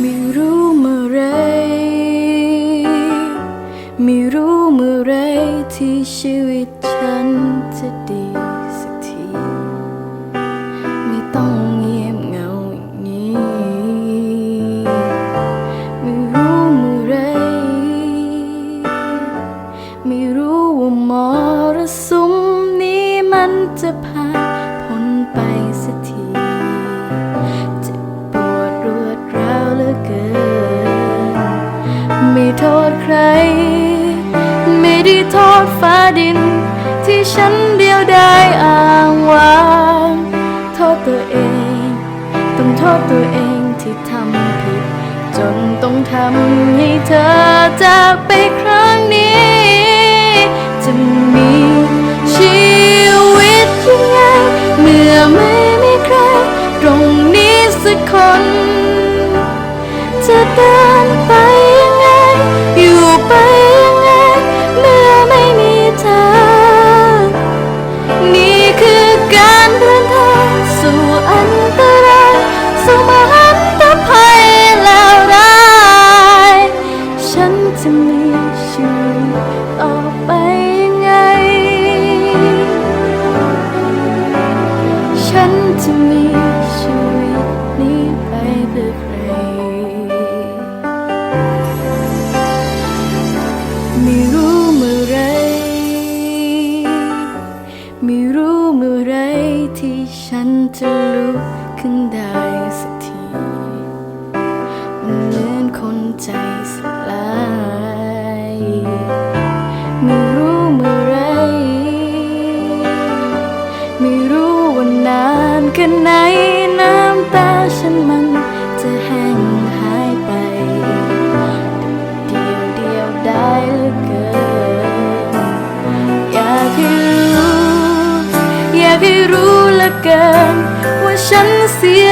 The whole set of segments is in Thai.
ไม่รู้เมื่อไร ไม่รู้เมื่อไรที่ชี จะผ่านพ้นไปสักทีจะปวดรวดร้าวเหลือเกิน ไม่โทษใคร ไม่ได้โทษฟ้าดิน ที่ฉันเดียวได้อ้างว้างโทษตัวเอง ต้องโทษตัวเองที่ทำผิด จนต้องทำให้เธอจากไปครั้งนี้จะ สักคน จะเดินไป ลุกขึ้นได้สักที มันเหมือนคนใจสลาย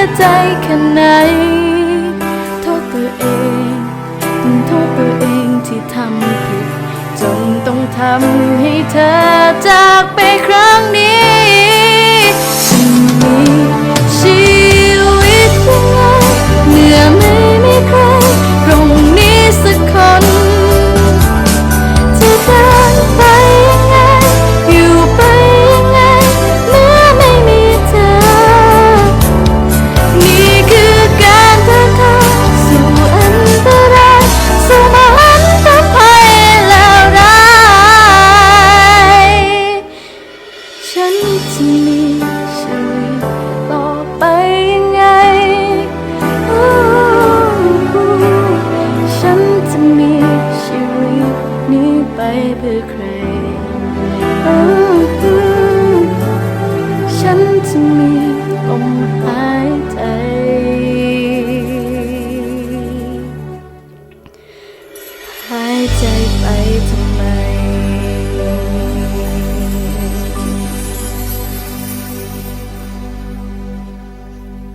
ยใจแค่ไหน โทษตัวเองต้องโทษตัวเองที่ทำผิดจนต้องทำให้เธอจากไปคร ฉัน